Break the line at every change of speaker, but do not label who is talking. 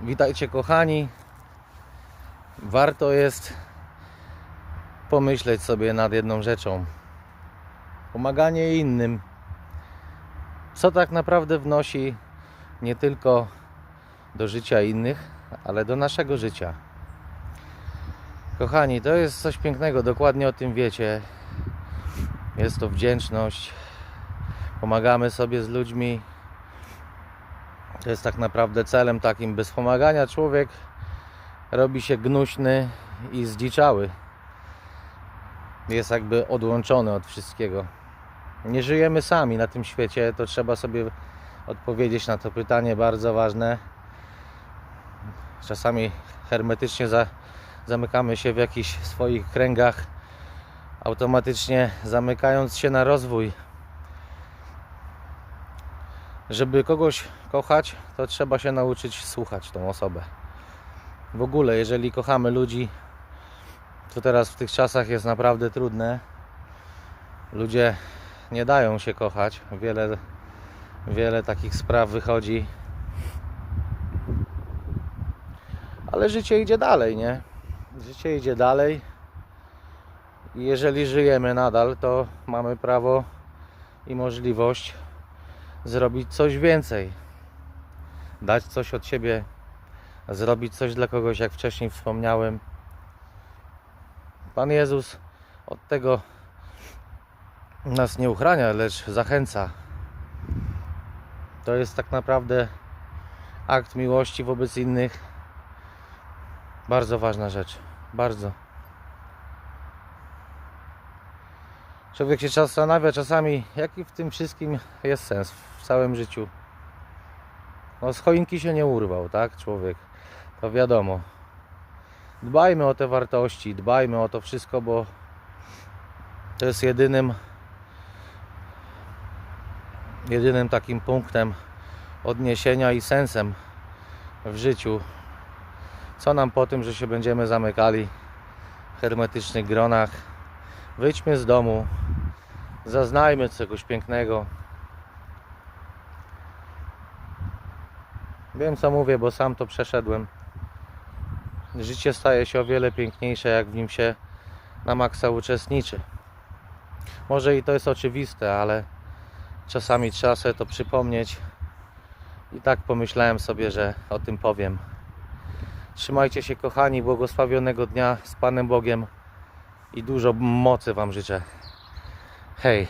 Witajcie kochani. Warto jest pomyśleć sobie nad jedną rzeczą. Pomaganie innym. Co tak naprawdę wnosi nie tylko do życia innych, ale do naszego życia. Kochani, to jest coś pięknego, dokładnie o tym wiecie. Jest to wdzięczność. Pomagamy sobie z ludźmi, to jest tak naprawdę celem takim. Bez pomagania człowiek robi się gnuśny i zdziczały. Jest jakby odłączony od wszystkiego. Nie żyjemy sami na tym świecie, to trzeba sobie odpowiedzieć na to pytanie bardzo ważne. Czasami hermetycznie za, zamykamy się w jakichś swoich kręgach, automatycznie zamykając się na rozwój żeby kogoś kochać, to trzeba się nauczyć słuchać tą osobę. W ogóle, jeżeli kochamy ludzi, to teraz w tych czasach jest naprawdę trudne. Ludzie nie dają się kochać. Wiele, wiele takich spraw wychodzi. Ale życie idzie dalej, nie? Życie idzie dalej. I jeżeli żyjemy nadal, to mamy prawo i możliwość zrobić coś więcej, dać coś od siebie, zrobić coś dla kogoś, jak wcześniej wspomniałem. Pan Jezus od tego nas nie uchrania, lecz zachęca. To jest tak naprawdę akt miłości wobec innych. Bardzo ważna rzecz. Bardzo. Człowiek się zastanawia czasami, jaki w tym wszystkim jest sens w całym życiu. No z choinki się nie urwał, tak, człowiek. To wiadomo. Dbajmy o te wartości, dbajmy o to wszystko, bo to jest jedynym jedynym takim punktem odniesienia i sensem w życiu. Co nam po tym, że się będziemy zamykali w hermetycznych gronach? Wyjdźmy z domu, zaznajmy czegoś pięknego. Wiem co mówię, bo sam to przeszedłem. Życie staje się o wiele piękniejsze, jak w nim się na maksa uczestniczy. Może i to jest oczywiste, ale czasami trzeba sobie to przypomnieć. I tak pomyślałem sobie, że o tym powiem. Trzymajcie się kochani, błogosławionego dnia z Panem Bogiem i dużo mocy Wam życzę. Hej!